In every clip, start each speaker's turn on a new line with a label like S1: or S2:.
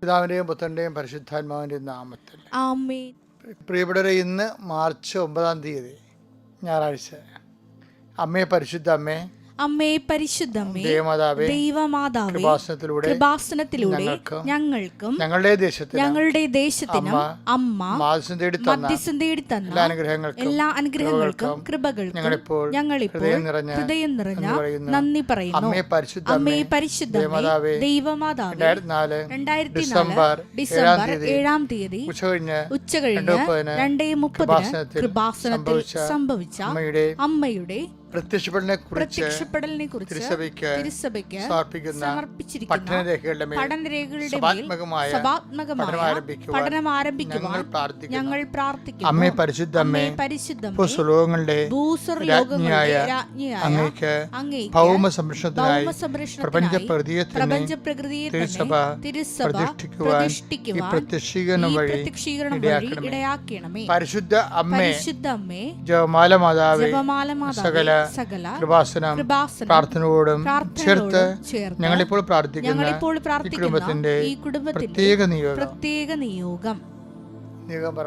S1: പിതാവിന്റെയും പുത്രന്റെയും പരിശുദ്ധാത്മാവിന്റെയും നാമത്തിൽ. പ്രിയപ്പെട്ടവരെ ഇന്ന് മാർച്ച് ഒമ്പതാം തീയതി ഞായറാഴ്ച. അമ്മേ പരിശുദ്ധ അമ്മേ
S2: അമ്മേ പരിശുദ്ധമ്മേ
S1: ദൈവമാതാവേ
S2: ദൈവമാതാവേ
S1: കൃപാസനത്തിലൂടെ
S2: കൃപാസനത്തിലൂടെ
S1: ഞങ്ങൾക്കും ഞങ്ങളുടെ ദേശത്തിന്
S2: ഞങ്ങളുടെ ദേശത്തിനും
S1: അമ്മ
S2: മധ്യസ്ഥം തേടി തന്ന
S1: എല്ലാ അനുഗ്രഹങ്ങൾക്കും
S2: എല്ലാ അനുഗ്രഹങ്ങൾക്കും കൃപകൾക്കും
S1: ഞങ്ങളിപ്പോൾ
S2: ഞങ്ങളിപ്പോൾ
S1: ഹൃദയം നിറഞ്ഞ നന്ദി പറയുന്നു. അമ്മേ പരിശുദ്ധ
S2: പരിശുദ്ധമേ
S1: ദൈവമാതാവേ രണ്ടായിരത്തി നാല് ഡിസംബർ ഏഴാം തീയതി
S2: ഉച്ചകഴിഞ്ഞ് തീയതി
S1: ഉച്ച കഴിഞ്ഞ് രണ്ടേ മുപ്പതിന് കൃപാസനത്തിൽ സംഭവിച്ച അമ്മയുടെ പ്രത്യക്ഷപ്പെടലിനെ
S2: പ്രത്യക്ഷപ്പെടലിനെ കുറിച്ച്
S1: തിരുസഭയ്ക്ക്
S2: സമർപ്പിച്ചിരിക്കുന്ന
S1: പഠനരേഖകളുടെ പഠനം ആരംഭിക്കുവാൻ ഞങ്ങൾ
S2: പ്രാർത്ഥിക്കും
S1: പ്രാർത്ഥിക്കുന്നു. അമ്മേ പരിശുദ്ധ അമ്മേ
S2: പരിശുദ്ധ
S1: ഭൂസ്വലോകങ്ങളുടെ രാജ്ഞിയായ അങ്ങേക്ക് ഭൗമ സംരക്ഷണത്തിനായി പ്രപഞ്ച പ്രകൃതിയെ
S2: പ്രപഞ്ച പ്രകൃതിയെ
S1: തിരുസഭ
S2: തിരുസഭ
S1: പ്രതിഷ്ഠിക്കുവാൻ ഈ പ്രത്യക്ഷീകരണം വഴി ഇടയാക്കണമേ. പരിശുദ്ധ അമ്മേ
S2: പരിശുദ്ധ അമ്മേ
S1: ജപമാല മാതാവേ സകല കൃപാസനം പ്രാർത്ഥനയോടും ചേർത്ത് ഞങ്ങളിപ്പോൾ പ്രാർത്ഥിക്കുന്ന ഈ കുടുംബത്തിന്റെ പ്രത്യേക നിയോഗം.
S2: പ്രത്യേക നിയോഗം.
S1: നിയോഗം പറ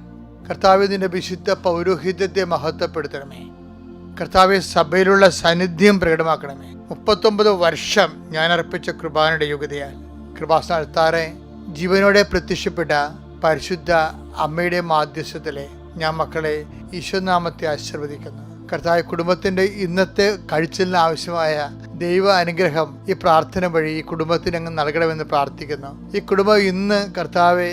S1: കർത്താവിന്റെ വിശുദ്ധ പൗരോഹിത്യത്തെ മഹത്വപ്പെടുത്തണമേ. കർത്താവ് സഭയിലുള്ള സാന്നിധ്യം പ്രകടമാക്കണമേ. മുപ്പത്തൊമ്പത് വർഷം ഞാൻ അർപ്പിച്ച കൃപാനയുടെ യോഗ്യതയാൽ. കൃപാസ്ഥാനത്താറെ ജീവനോടെ പ്രത്യക്ഷപ്പെട്ട പരിശുദ്ധ അമ്മയുടെ മാധ്യസ്ഥത്തിലെ ഞാൻ മക്കളെ ഈശ്വനാമത്തെ ആശീർവദിക്കുന്നു. കർത്താവ് കുടുംബത്തിന്റെ ഇന്നത്തെ കഴിച്ചിലിന് ആവശ്യമായ ദൈവ അനുഗ്രഹം ഈ പ്രാർത്ഥന വഴി ഈ കുടുംബത്തിന് അങ്ങ് നൽകണമെന്ന് പ്രാർത്ഥിക്കുന്നു. ഈ കുടുംബം ഇന്ന് കർത്താവെ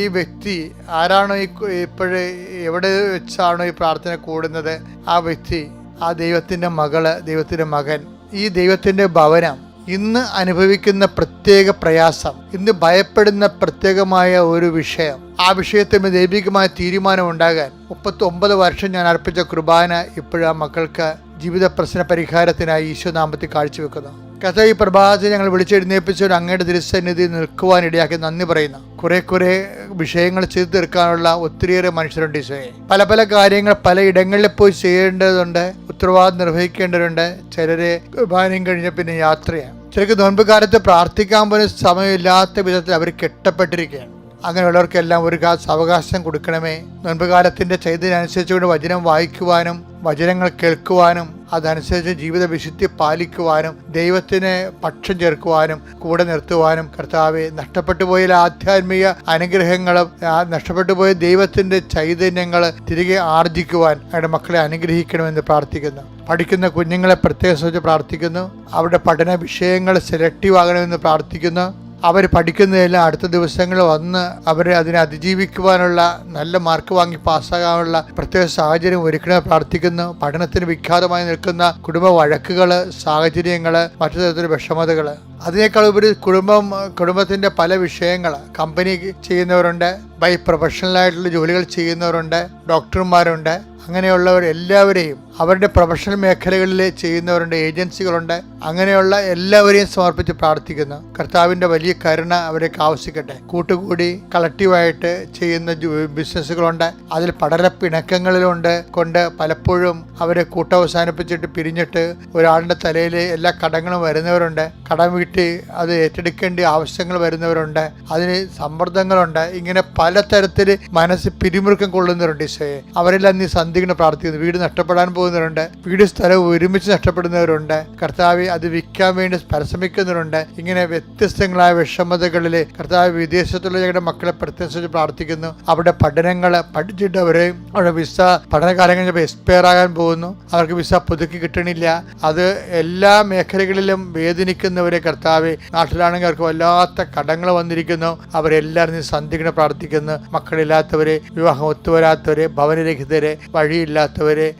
S1: ഈ വ്യക്തി ആരാണോ ഈ ഇപ്പോഴ് എവിടെ വെച്ചാണോ ഈ പ്രാർത്ഥന കൂടുന്നത്? ആ വ്യക്തി ആ ദൈവത്തിന്റെ മകൾ ദൈവത്തിന്റെ മകൻ ഈ ദൈവത്തിന്റെ ഭവനം ഇന്ന് അനുഭവിക്കുന്ന പ്രത്യേക പ്രയാസം ഇന്ന് ഭയപ്പെടുന്ന പ്രത്യേകമായ ഒരു വിഷയം. ആ വിഷയത്തിൽ ദൈവികമായ തീരുമാനം ഉണ്ടാകാൻ മുപ്പത്തി ഒമ്പത് വർഷം ഞാൻ അർപ്പിച്ച കുർബാന ഇപ്പോഴാ മക്കൾക്ക് ജീവിത പ്രശ്ന പരിഹാരത്തിനായി ഈശോ നാമത്തിൽ കാഴ്ചവെക്കുന്നു. കഥ ഈ പ്രഭാതത്തിൽ ഞങ്ങൾ ഒരു അങ്ങയുടെ തിരുസന്നിധി നിൽക്കുവാൻ ഇടയാക്കി നന്ദി പറയുന്ന. കുറെ കുറെ വിഷയങ്ങൾ ചെയ്തു തീർക്കാനുള്ള ഒത്തിരിയേറെ മനുഷ്യരുണ്ട് ഈശോയെ. പല പല കാര്യങ്ങൾ പല ഇടങ്ങളിൽ പോയി ചെയ്യേണ്ടതുണ്ട് ഉത്തരവാദിത്വം നിർവഹിക്കേണ്ടതുണ്ട്. ചിലരെ കുർബാനയും കഴിഞ്ഞ പിന്നെ യാത്രയാണ്. ചിലർക്ക് നോൻപ് കാലത്ത് പ്രാർത്ഥിക്കാൻ പോലും സമയമില്ലാത്ത വിധത്തിൽ അവർ കെട്ടപ്പെട്ടിരിക്കുകയാണ്. അങ്ങനെയുള്ളവർക്കെല്ലാം ഒരു കാശ് അവകാശം കൊടുക്കണമേ. നോൻപുകാലത്തിന്റെ ചൈതന്യം അനുസരിച്ചുകൊണ്ട് വചനം വായിക്കുവാനും വചനങ്ങൾ കേൾക്കുവാനും അതനുസരിച്ച് ജീവിത വിശുദ്ധി പാലിക്കുവാനും ദൈവത്തിന് പക്ഷം ചേർക്കുവാനും കൂടെ നിർത്തുവാനും കർത്താവെ നഷ്ടപ്പെട്ടു പോയ ആധ്യാത്മിക അനുഗ്രഹങ്ങളും നഷ്ടപ്പെട്ടു പോയ ദൈവത്തിന്റെ ചൈതന്യങ്ങൾ തിരികെ ആർജിക്കുവാൻ അവരുടെ മക്കളെ അനുഗ്രഹിക്കണമെന്ന് പ്രാർത്ഥിക്കുന്നു. പഠിക്കുന്ന കുഞ്ഞുങ്ങളെ പ്രത്യേകം ശ്രദ്ധിച്ച് പ്രാർത്ഥിക്കുന്നു. അവരുടെ പഠന വിഷയങ്ങൾ സെലക്റ്റീവ് ആകണമെന്ന് പ്രാർത്ഥിക്കുന്നു. അവർ പഠിക്കുന്നതെല്ലാം അടുത്ത ദിവസങ്ങളിൽ വന്ന് അവർ അതിനെ അതിജീവിക്കുവാനുള്ള നല്ല മാർക്ക് വാങ്ങി പാസ്സാകാനുള്ള പ്രത്യേക സാഹചര്യം ഒരുക്കണമെന്ന് പ്രാർത്ഥിക്കുന്നു. പഠനത്തിന് വിഖ്യാതമായി നിൽക്കുന്ന കുടുംബ വഴക്കുകൾ സാഹചര്യങ്ങൾ മറ്റു തരത്തിലുള്ള വിഷമതകൾ അതിനേക്കാൾ ഉപരി കുടുംബം കുടുംബത്തിന്റെ പല വിഷയങ്ങൾ കമ്പനി ചെയ്യുന്നവരുണ്ട് ബൈ പ്രൊഫഷണലായിട്ടുള്ള ജോലികൾ ചെയ്യുന്നവരുണ്ട് ഡോക്ടർമാരുണ്ട്. അങ്ങനെയുള്ളവർ എല്ലാവരെയും അവരുടെ പ്രൊഫഷണൽ മേഖലകളിൽ ചെയ്യുന്നവരുണ്ട് ഏജൻസികളുണ്ട്. അങ്ങനെയുള്ള എല്ലാവരെയും സമർപ്പിച്ച് പ്രാർത്ഥിക്കുന്നു. കർത്താവിന്റെ വലിയ കരുണ അവരേക്ക് ആവശ്യിക്കട്ടെ കൂട്ടുകൂടി കളക്റ്റീവായിട്ട് ചെയ്യുന്ന ബിസിനസ്സുകളുണ്ട്. അതിൽ പടലപ്പിണക്കങ്ങളിലുണ്ട് കൊണ്ട് പലപ്പോഴും അവരെ കൂട്ടവസാനിപ്പിച്ചിട്ട് പിരിഞ്ഞിട്ട് ഒരാളുടെ തലയിൽ എല്ലാ കടങ്ങളും വരുന്നവരുണ്ട്. കടം വീട്ടി അത് ഏറ്റെടുക്കേണ്ട ആവശ്യങ്ങൾ വരുന്നവരുണ്ട്. അതിന് സമ്മർദ്ദങ്ങളുണ്ട്. ഇങ്ങനെ പലതരത്തിൽ മനസ്സ് പിരിമുറുക്കം കൊള്ളുന്നവരുണ്ട് ഈശോയെ. അവരെല്ലാം നീ സന്ധിക്കണം പ്രാർത്ഥിക്കുന്നു? വീട് നഷ്ടപ്പെടാൻ പോകുന്നവരുണ്ട്. വീട് സ്ഥലവും ഒരുമിച്ച് നഷ്ടപ്പെടുന്നവരുണ്ട്. കർത്താവ് അത് വിൽക്കാൻ വേണ്ടി പരിശ്രമിക്കുന്നവരുണ്ട്. ഇങ്ങനെ വ്യത്യസ്തങ്ങളായ വിഷമതകളിൽ കർത്താവ് വിദേശത്തുള്ള ഞങ്ങളുടെ മക്കളെ പ്രത്യേകിച്ച് പ്രാർത്ഥിക്കുന്നു. അവിടെ പഠനങ്ങൾ പഠിച്ചിട്ട് അവരെ അവിടെ വിസ പഠനകാലം കഴിഞ്ഞപ്പോൾ എക്സ്പയർ ആകാൻ പോകുന്നു. അവർക്ക് വിസ പുതുക്കി കിട്ടണില്ല. അത് എല്ലാ മേഖലകളിലും വേദനിക്കുന്നവരെ കർത്താവ് നാട്ടിലാണെങ്കിൽ അവർക്ക് വല്ലാത്ത കടങ്ങൾ വന്നിരിക്കുന്നു. അവരെല്ലാവരും സന്ധിക്കണം പ്രാർത്ഥിക്കുന്നു. മക്കളില്ലാത്തവരെ വിവാഹം ഒത്തുവരാത്തവരെ ഭവനരഹിതരെ വഴിയില്ലാത്തവരെ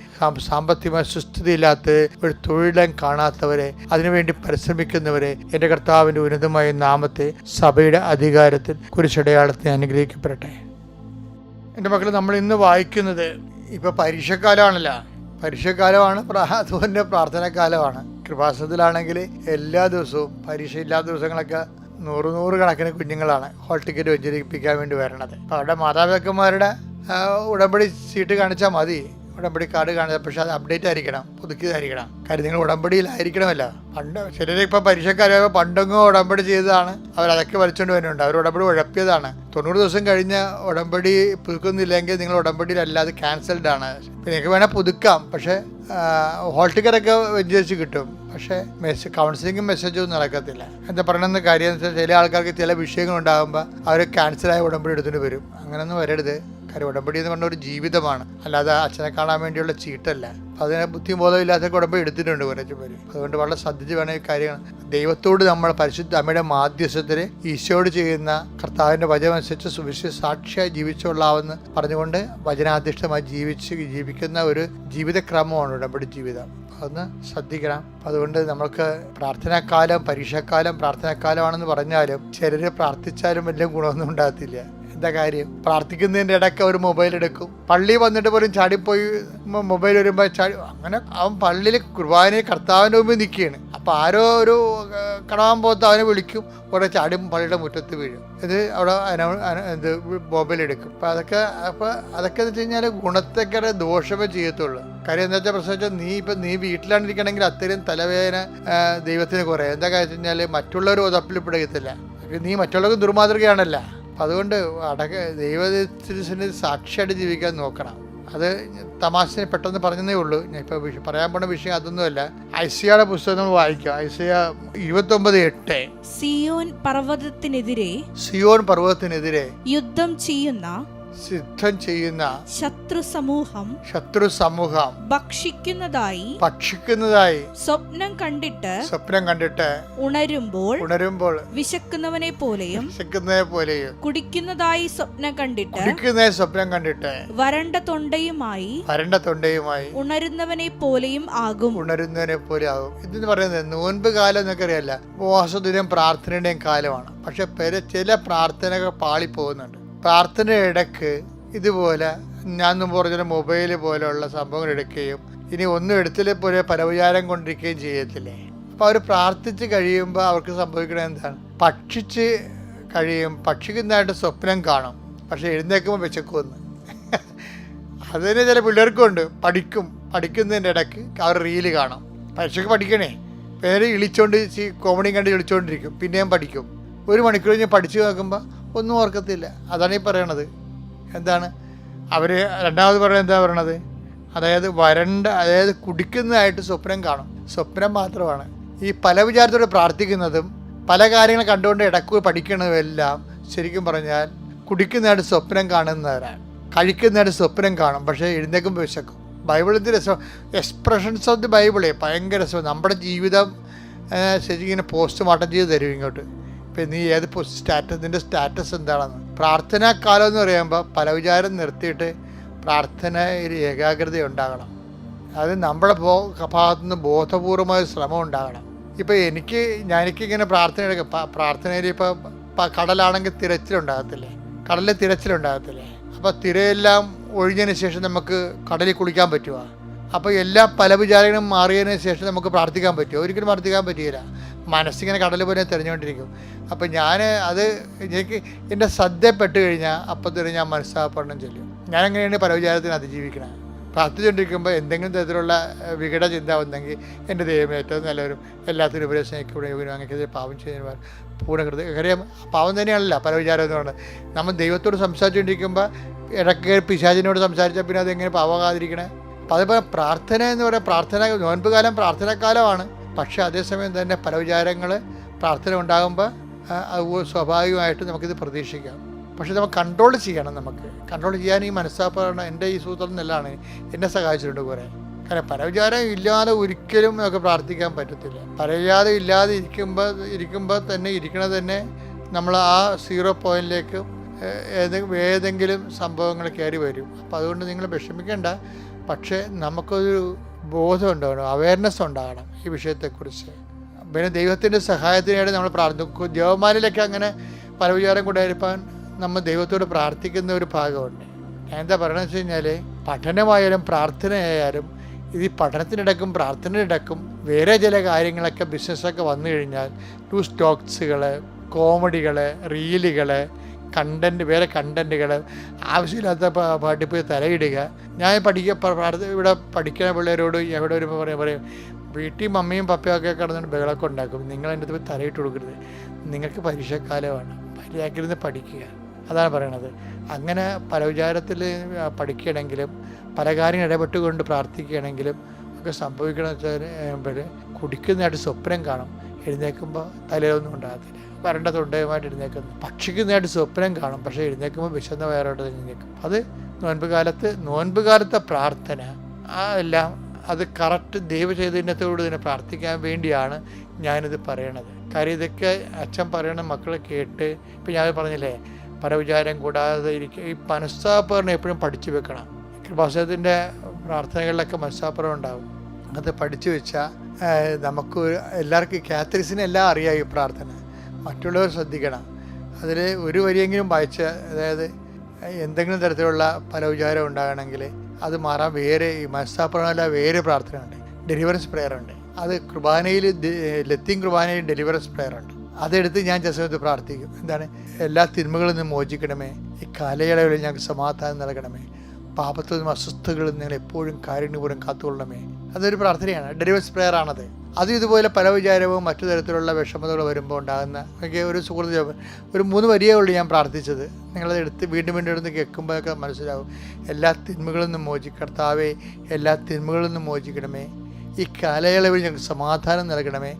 S1: സാമ്പത്തികമായ സുസ്ഥിതിയില്ലാത്ത ഒരു തൊഴിലും കാണാത്തവരെ അതിനുവേണ്ടി പരിശ്രമിക്കുന്നവരെ എന്റെ കർത്താവിന്റെ ഉന്നതമായ നാമത്തെ സഭയുടെ അധികാരത്തിൽ കുരിശടയാളത്തെ അനുഗ്രഹിക്കപ്പെടട്ടെ. എന്റെ മക്കൾ നമ്മൾ ഇന്ന് വായിക്കുന്നത് ഇപ്പോൾ പരീക്ഷക്കാലമാണല്ലോ. പരീക്ഷക്കാലമാണ് പ്രാ- അതുപോലെ പ്രാർത്ഥനാകാലമാണ് കൃപാസനത്തിലാണെങ്കിൽ എല്ലാ ദിവസവും പരീക്ഷ ഇല്ലാത്ത ദിവസങ്ങളൊക്കെ നൂറ് നൂറ് കണക്കിന് കുഞ്ഞുങ്ങളാണ് ഹോൾ ടിക്കറ്റ് വെഞ്ചരിപ്പിക്കാൻ വേണ്ടി വരണത്. അവരുടെ മാതാപിതാക്കന്മാരുടെ ഉടമ്പടി സീറ്റ് കാണിച്ചാൽ മതി. ഉടമ്പടി കാർഡ് കാണിച്ചാൽ പക്ഷെ അത് അപ്ഡേറ്റ് ആയിരിക്കണം പുതുക്കിയതായിരിക്കണം. കാര്യം നിങ്ങൾ ഉടമ്പടിയിലായിരിക്കണമല്ല. പണ്ട് ചിലർ ഇപ്പം പരീക്ഷക്കാരായപ്പോൾ പണ്ടെങ്ങോ ഉടമ്പടി ചെയ്തതാണ്. അവരതൊക്കെ വലിച്ചുകൊണ്ട് വരുന്നുണ്ട്. അവർ ഉടമ്പടി ഉഴപ്പിയതാണ്. തൊണ്ണൂറ് ദിവസം കഴിഞ്ഞ് ഉടമ്പടി പുതുക്കുന്നില്ലെങ്കിൽ നിങ്ങൾ ഉടമ്പടിയിലല്ലാതെ ക്യാൻസൽഡ് ആണ്. നിങ്ങൾക്ക് വേണേൽ പുതുക്കാം പക്ഷേ ഹോൾ ടിക്കറ്റൊക്കെ വെഞ്ചരിച്ച് കിട്ടും. പക്ഷേ മെസ്സേജ് കൗൺസിലിങ്ങും മെസ്സേജും നടക്കത്തില്ല. എന്താ പറയണമെന്ന് കാര്യം ചില ആൾക്കാർക്ക് ചില വിഷയങ്ങൾ ഉണ്ടാകുമ്പോൾ അവർ ക്യാൻസലായ ഉടമ്പടി എടുത്തിട്ട് വരും. അങ്ങനെയൊന്നും വരരുത്. കാര്യം ഉടമ്പടി എന്ന് പറഞ്ഞ ഒരു ജീവിതമാണ്. അല്ലാതെ അച്ഛനെ കാണാൻ വേണ്ടിയുള്ള ചീട്ടല്ല. അതിനെ ബുദ്ധിയും ബോധവും ഇല്ലാത്ത ഉടമ്പടി എടുത്തിട്ടുണ്ട് കുറച്ച് പേര്. അതുകൊണ്ട് വളരെ ശ്രദ്ധിച്ച് വേണം ഈ കാര്യങ്ങൾ. ദൈവത്തോട് നമ്മൾ പരിശുദ്ധ അമ്മയുടെ മാധ്യസ്ഥത്തിൽ ഈശോട് ചെയ്യുന്ന കർത്താവിന്റെ വചനമനുസരിച്ച് സുവിശേഷ സാക്ഷിയായി ജീവിച്ചുകൊള്ളാവെന്ന് പറഞ്ഞുകൊണ്ട് വചനാധിഷ്ഠമായി ജീവിച്ച് ജീവിക്കുന്ന ഒരു ജീവിതക്രമമാണ് ഉടമ്പടി ജീവിതം. അതൊന്ന് ശ്രദ്ധിക്കണം. അതുകൊണ്ട് നമ്മൾക്ക് പ്രാർത്ഥനാക്കാലം പരീക്ഷാക്കാലം പ്രാർത്ഥനാക്കാലമാണെന്ന് പറഞ്ഞാലും ചിലർ പ്രാർത്ഥിച്ചാലും വലിയ ഗുണമൊന്നും ഉണ്ടാകത്തില്ല. എന്താ കാര്യം? പ്രാർത്ഥിക്കുന്നതിന്റെ ഇടയ്ക്ക് ഒരു മൊബൈൽ എടുക്കും. പള്ളി വന്നിട്ട് പോലും ചാടിപ്പോയി മൊബൈൽ വരുമ്പോൾ ചാടി അങ്ങനെ അവൻ പള്ളിയിൽ കുർബാനയിൽ കർത്താവിന്റെ മുമ്പിൽ നിൽക്കുകയാണ്. അപ്പോൾ ആരോ ഒരു കടവാൻ പോകത്ത് അവനെ വിളിക്കും. കുറേ ചാടി പള്ളിയുടെ മുറ്റത്ത് വീഴും. ഇത് അവിടെ ഇത് മൊബൈൽ എടുക്കും. അപ്പോൾ അതൊക്കെ അപ്പോൾ അതൊക്കെ എന്ന് വെച്ച് കഴിഞ്ഞാൽ ഗുണത്തേക്കാരെ ദോഷമേ ചെയ്യത്തുള്ളൂ. കാര്യം എന്താ വെച്ചാൽ പ്രശ്നം വെച്ചാൽ നീ ഇപ്പം നീ വീട്ടിലാണ് ഇരിക്കണമെങ്കിൽ അത്രയും തലവേദന ദൈവത്തിന് കുറേ എന്താ കാര്യം വെച്ച് കഴിഞ്ഞാൽ മറ്റുള്ളവർ ഉതപ്പിൽപ്പെടുകയത്തില്ല നീ മറ്റുള്ളവർക്ക് ദുർമാതൃകയാണല്ല. അതുകൊണ്ട് അടക ദൈവത്തിന് സാക്ഷിയായിട്ട് ജീവിക്കാൻ നോക്കണം. അത് തമാശനെ പെട്ടെന്ന് പറഞ്ഞതേ ഉള്ളൂ. ഞാൻ ഇപ്പോൾ പറയാൻ പോണ വിഷയം അതൊന്നുമല്ല. ഐസിയയുടെ പുസ്തകം നമ്മൾ വായിക്കാം ഐസിയ ഇരുപത്തൊമ്പത് എട്ട്.
S3: സിയോൻ പർവതത്തിനെതിരെ
S1: സിയോൺ പർവതത്തിനെതിരെ
S3: യുദ്ധം ചെയ്യുന്ന
S1: സിദ്ധം ചെയ്യുന്ന
S3: ശത്രു സമൂഹം
S1: ശത്രു സമൂഹം
S3: ഭക്ഷിക്കുന്നതായി
S1: ഭക്ഷിക്കുന്നതായി
S3: സ്വപ്നം കണ്ടിട്ട്
S1: സ്വപ്നം കണ്ടിട്ട്
S3: ഉണരുമ്പോൾ
S1: ഉണരുമ്പോൾ
S3: വിശക്കുന്നവനെ പോലെയും
S1: വിശക്കുന്നതിനെ പോലെയും
S3: കുടിക്കുന്നതായി സ്വപ്നം കണ്ടിട്ട്
S1: കുടിക്കുന്ന സ്വപ്നം കണ്ടിട്ട്
S3: വരണ്ട തൊണ്ടയുമായി
S1: വരണ്ട തൊണ്ടയുമായി
S3: ഉണരുന്നവനെ പോലെയും ആകും.
S1: ഉണരുന്നവനെ പോലെ ആകും. ഇതെന്ന് പറയുന്നത് നോൻപ് കാലം എന്നൊക്കെ അറിയാല്ല ഉപവാസദിനം പ്രാർത്ഥനയുടെയും കാലമാണ്. പക്ഷെ പേര് ചില പ്രാർത്ഥനകൾ പാളിപ്പോകുന്നുണ്ട്. പ്രാർത്ഥനയുടെ ഇടയ്ക്ക് ഇതുപോലെ ഞാൻ മുമ്പ് പറഞ്ഞ മൊബൈൽ പോലെയുള്ള സംഭവങ്ങൾ എടുക്കുകയും ഇനി ഒന്നും എടുത്തില്ല പോലെ പരവിചാരം കൊണ്ടിരിക്കുകയും ചെയ്യത്തില്ലേ? അപ്പോൾ അവർ പ്രാർത്ഥിച്ച് കഴിയുമ്പോൾ അവർക്ക് സംഭവിക്കുന്നത് എന്താണ്? പക്ഷിച്ച് കഴിയും ഭക്ഷിക്കുന്നതായിട്ട് സ്വപ്നം കാണും. പക്ഷെ എഴുന്നേക്കുമ്പോൾ വിശക്കുമെന്ന്. അതിന് ചില പിള്ളേർക്കും ഉണ്ട് പഠിക്കും. പഠിക്കുന്നതിന്റെ ഇടയ്ക്ക് അവർ റീൽ കാണും. പരീക്ഷയ്ക്ക് പഠിക്കണേ. പേര് ഇളിച്ചോണ്ട് കോമഡിയും കണ്ട് ഇളിച്ചോണ്ടിരിക്കും. പിന്നെയും പഠിക്കും. ഒരു മണിക്കൂർ കഴിഞ്ഞ് പഠിച്ചു നോക്കുമ്പോൾ ഒന്നും ഓർക്കത്തില്ല. അതാണ് ഈ പറയണത്. എന്താണ്? അവർ രണ്ടാമത് പറയുന്നത് എന്താ പറയണത്? അതായത് വരണ്ട അതായത് കുടിക്കുന്നതായിട്ട് സ്വപ്നം കാണും. സ്വപ്നം മാത്രമാണ്. ഈ പല വിചാരത്തോടെ പ്രാർത്ഥിക്കുന്നതും പല കാര്യങ്ങൾ കണ്ടുകൊണ്ട് ഇടയ്ക്ക് പഠിക്കുന്നതുമെല്ലാം ശരിക്കും പറഞ്ഞാൽ കുടിക്കുന്നതായിട്ട് സ്വപ്നം കാണുന്നവരാണ്. കഴിക്കുന്നതായിട്ട് സ്വപ്നം കാണും. പക്ഷേ എഴുന്നേക്കും വിശക്കും. ബൈബിളിന്റെ രസം? എക്സ്പ്രഷൻസ് ഓഫ് ദി ബൈബിളേ. ഭയങ്കര രസം. നമ്മുടെ ജീവിതം ശരിക്കും ഇങ്ങനെ പോസ്റ്റ്മോർട്ടം ചെയ്ത് തരും ഇങ്ങോട്ട്. ഇപ്പം നീ ഏത് സ്റ്റാറ്റസ് നിന്റെ സ്റ്റാറ്റസ് എന്താണെന്ന്. പ്രാർത്ഥനാ കാലം എന്ന് പറയുമ്പോൾ പല വിചാരം നിർത്തിയിട്ട് പ്രാർത്ഥനയിൽ ഏകാഗ്രത ഉണ്ടാകണം. അത് നമ്മുടെ ബോ ഭാഗത്തുനിന്ന് ബോധപൂർവമായ ശ്രമം ഉണ്ടാകണം. ഇപ്പോൾ എനിക്ക് എനിക്കിങ്ങനെ പ്രാർത്ഥന എടുക്കാം പ്രാർത്ഥനയിൽ ഇപ്പോൾ കടലാണെങ്കിൽ തിരച്ചിലുണ്ടാകത്തില്ലേ? കടലിൽ തിരച്ചിലുണ്ടാകത്തില്ലേ? അപ്പോൾ തിരയെല്ലാം ഒഴിഞ്ഞതിന് ശേഷം നമുക്ക് കടലിൽ കുളിക്കാൻ പറ്റുമോ അപ്പോൾ എല്ലാ പല വിചാരങ്ങളും മാറിയതിന് ശേഷം നമുക്ക് പ്രാർത്ഥിക്കാൻ പറ്റുമോ ഒരിക്കലും പ്രാർത്ഥിക്കാൻ പറ്റുകയില്ല മനസ്സിങ്ങനെ കടൽ പോലെ തിരഞ്ഞുകൊണ്ടിരിക്കും. അപ്പോൾ ഞാൻ അത് എനിക്ക് എന്റെ ശ്രദ്ധപ്പെട്ട് കഴിഞ്ഞാൽ അപ്പം തന്നെ ഞാൻ മനസ്സാപ്പണ്ണം ചൊല്ലും. ഞാൻ എങ്ങനെയാണ് പല വിചാരത്തിന് അതിജീവിക്കണം? പ്രാർത്ഥിച്ചുകൊണ്ടിരിക്കുമ്പോൾ എന്തെങ്കിലും തരത്തിലുള്ള വികട ചിന്ത വന്നെങ്കിൽ എന്റെ ദൈവം ഏറ്റവും നല്ലവരും എല്ലാത്തിനും ഉപരി യോഗനും അങ്ങനെ പാവം ചെയ്യുന്നവർ പൂർണകൃത കാര്യം പാവം തന്നെയാണല്ല പല വിചാരം എന്ന് പറയുന്നത്. നമ്മൾ ദൈവത്തോട് സംസാരിച്ചുകൊണ്ടിരിക്കുമ്പോൾ ഇടയ്ക്ക് പിശാചിനോട് സംസാരിച്ചാൽ പിന്നെ അതെങ്ങനെ പാവാകാതിരിക്കണേ അപ്പം അതുപോലെ പ്രാർത്ഥന എന്ന് പറയുക പ്രാർത്ഥന നോൻപ് കാലം പ്രാർത്ഥനാക്കാലമാണ് പക്ഷേ അതേസമയം തന്നെ പല വിചാരങ്ങൾ പ്രാർത്ഥന ഉണ്ടാകുമ്പോൾ അത് സ്വാഭാവികമായിട്ട് നമുക്കിത് പ്രതീക്ഷിക്കാം. പക്ഷേ നമുക്ക് കൺട്രോൾ ചെയ്യണം നമുക്ക്. കൺട്രോൾ ചെയ്യാൻ ഈ മനസ്സാപ്പാണ് എന്റെ ഈ സൂത്രം നല്ലതാണ് എന്നെ സഹായിച്ചിട്ടുണ്ട് കുറേ കാരണം പരവിചാരം ഇല്ലാതെ ഒരിക്കലും നമുക്ക് പ്രാർത്ഥിക്കാൻ പറ്റത്തില്ല. പരവിചാരം ഇല്ലാതെ ഇരിക്കുമ്പോൾ ഇരിക്കുമ്പോൾ തന്നെ ഇരിക്കണത് തന്നെ നമ്മൾ ആ സീറോ പോയിന്റിലേക്ക് ഏതെങ്കിലും ഏതെങ്കിലും സംഭവങ്ങൾ കയറി വരും. അപ്പോൾ അതുകൊണ്ട് നിങ്ങൾ വിഷമിക്കേണ്ട. പക്ഷേ നമുക്കൊരു ബോധം ഉണ്ടാവണം അവയർനെസ് ഉണ്ടാകണം ഈ വിഷയത്തെക്കുറിച്ച്. പിന്നെ ദൈവത്തിന്റെ സഹായത്തിനായിട്ട് നമ്മൾ പ്രാർത്ഥിക്കും. ദേവന്മാരിലൊക്കെ അങ്ങനെ പല വിചാരം കൊണ്ടായിരിക്കാൻ നമ്മൾ ദൈവത്തോട് പ്രാർത്ഥിക്കുന്ന ഒരു ഭാഗമുണ്ട്. ഞാൻ എന്താ പറയണമെന്ന് വെച്ച് കഴിഞ്ഞാൽ പഠനമായാലും പ്രാർത്ഥനയായാലും ഇത് ഈ പഠനത്തിനിടക്കും പ്രാർത്ഥനയിടക്കും വേറെ ചില കാര്യങ്ങളൊക്കെ ബിസിനസ്സൊക്കെ വന്നു കഴിഞ്ഞാൽ ടു സ്റ്റോക്സുകൾ കോമഡികൾ റീലുകൾ കണ്ടന്റ് വേറെ കണ്ടന്റുകൾ ആവശ്യമില്ലാത്ത പാട്ടിപ്പോയി തലയിടുക ഞാൻ പഠിക്ക ഇവിടെ പഠിക്കുന്ന പിള്ളേരോട് എവിടെ വരുമ്പോൾ പറയാം പറയും വീട്ടിൽ മമ്മിയും പപ്പയും ഒക്കെ കിടന്നിട്ട് ബഹളമൊക്കെ ഉണ്ടാക്കും. നിങ്ങൾ എന്റെ അടുത്ത് തലയിട്ട് കൊടുക്കരുത്. നിങ്ങൾക്ക് പരീക്ഷക്കാലമാണ്. മര്യാദക്കിരുന്ന് പഠിക്കുക. അതാണ് പറയണത്. അങ്ങനെ പല വിചാരത്തിൽ പഠിക്കുകയാണെങ്കിലും പല കാര്യം ഇടപെട്ടുകൊണ്ട് പ്രാർത്ഥിക്കുകയാണെങ്കിലും ഒക്കെ സംഭവിക്കണമെന്ന് വെച്ചാൽ കുടിക്കുന്നതായിട്ട് സ്വപ്നം കാണും. എഴുന്നേൽക്കുമ്പോൾ തലയിലൊന്നും ഉണ്ടാകത്തില്ല. വരണ്ട തൊണ്ടയുമായിട്ട് എഴുന്നേക്കുന്നു പക്ഷിക്കുന്നതായിട്ട് സ്വപ്നം കാണും. പക്ഷേ എഴുന്നേൽക്കുമ്പോൾ വിശന്ന വയറോട്ട് എഴുന്നേൽക്കും അത് നോൻപ് കാലത്ത് നോൻപ് കാലത്തെ പ്രാർത്ഥന എല്ലാം അത് കറക്റ്റ് ദൈവചൈതന്യത്തോട് തന്നെ പ്രാർത്ഥിക്കാൻ വേണ്ടിയാണ് ഞാനിത് പറയണത്. കാര്യം ഇതൊക്കെ അച്ഛൻ പറയണ മക്കൾ കേട്ട് ഇപ്പം ഞാൻ പറഞ്ഞില്ലേ പരവിചാരം കൂടാതെ ഇരിക്കുക ഈ മനസ്സാപ്പറിനെ എപ്പോഴും പഠിച്ചു വെക്കണം. കൃപാസനത്തിന്റെ പ്രാർത്ഥനകളിലൊക്കെ മനസ്സാപ്പുറം ഉണ്ടാവും. അത് പഠിച്ചു വെച്ചാൽ നമുക്ക് എല്ലാവർക്കും കാത്തലിസിന് എല്ലാം അറിയാം ഈ പ്രാർത്ഥന. മറ്റുള്ളവർ ശ്രദ്ധിക്കണം. അതിൽ ഒരു വരിയെങ്കിലും വായിച്ച അതായത് എന്തെങ്കിലും തരത്തിലുള്ള പല വിചാരം ഉണ്ടാകണമെങ്കിൽ അത് മാറാൻ വേറെ ഈ മനസ്സാപ്പുറമല്ല വേറെ പ്രാർത്ഥനയുണ്ട്. ഡെലിവറൻസ് പ്രെയർ ഉണ്ട്. അത് കുർബാനയിൽ ലത്തീൻ കുർബാനയിൽ ഡെലിവറൻസ് പ്രെയർ ഉണ്ട്. അതെടുത്ത് ഞാൻ ജസമത്ത് പ്രാർത്ഥിക്കും. എന്താണ്? എല്ലാ തിന്മകളിൽ നിന്നും മോചിക്കണമേ. ഈ കാലയളവിൽ ഞങ്ങൾക്ക് സമാധാനം നൽകണമേ. പാപത്തിൽ നിന്നും അസ്വസ്ഥകളിൽ നിങ്ങൾ എപ്പോഴും കാരുണ്യപൂർവം കാത്തുകൊള്ളണമേ. അതൊരു പ്രാർത്ഥനയാണ്. ഡെലിവേഴ്സ് പ്രെയർ ആണത്. അത് ഇതുപോലെ പല വിചാരവും മറ്റു തരത്തിലുള്ള വിഷമതകൾ വരുമ്പോൾ ഉണ്ടാകുന്ന എനിക്ക് ഒരു സുഹൃത്ത് ഒരു മൂന്ന് വരിയേ ഉള്ളൂ ഞാൻ പ്രാർത്ഥിച്ചത്. നിങ്ങളത് എടുത്ത് വീണ്ടും വീണ്ടും എടുത്ത് കേൾക്കുമ്പോഴൊക്കെ മനസ്സിലാവും. എല്ലാ തിന്മകളിൽ നിന്നും മോചിക്കർത്താവേ എല്ലാ തിന്മകളിൽ നിന്നും മോചിക്കണമേ. ഈ കാലയളവിൽ ഞങ്ങൾക്ക് സമാധാനം നൽകണമേ.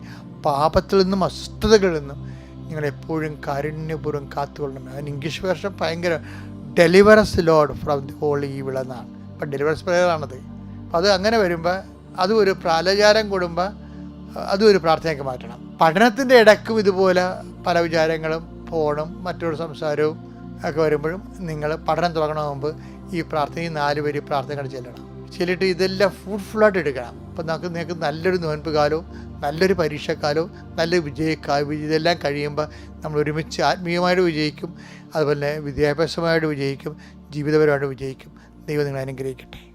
S1: പാപത്തിൽ നിന്നും അസ്വസ്ഥതകളിൽ നിന്നും നിങ്ങളെപ്പോഴും കാരുണ്യപൂർവം കാത്തുകൊള്ളണമേ. അതിന് ഇംഗ്ലീഷ് വേർഷൻ ഭയങ്കര deliver us Lord from the whole evil എന്നാണ്. അപ്പം ഡെലിവറസ് അപ്പം അത് അങ്ങനെ വരുമ്പോൾ അതും ഒരു പ്രാലചാരം കൂടുമ്പോൾ അതും ഒരു പ്രാർത്ഥനയ്ക്ക് മാറ്റണം. പഠനത്തിന്റെ ഇടക്കും ഇതുപോലെ പല വിചാരങ്ങളും ഫോണും മറ്റൊരു സംസാരവും ഒക്കെ വരുമ്പോഴും നിങ്ങൾ പഠനം തുടങ്ങണ മുമ്പ് ഈ പ്രാർത്ഥന ഈ നാല് പേര് പ്രാർത്ഥനകൾ ചെല്ലണം. ചെല്ലിട്ട് ഇതെല്ലാം ഫ്രൂട്ട്ഫുള്ളായിട്ട് എടുക്കണം. അപ്പം നമുക്ക് നിങ്ങൾക്ക് നല്ലൊരു നോൻപ് കാലവും നല്ലൊരു പരീക്ഷക്കാലവും നല്ലൊരു വിജയക്കാ ഇതെല്ലാം കഴിയുമ്പോൾ നമ്മൾ ഒരുമിച്ച് ആത്മീയമായിട്ട് വിജയിക്കും. അതുപോലെ വിദ്യാഭ്യാസമായിട്ട് വിജയിക്കും. ജീവിതപരമായിട്ട് വിജയിക്കും. ദൈവം നിങ്ങളെ അനുഗ്രഹിക്കട്ടെ.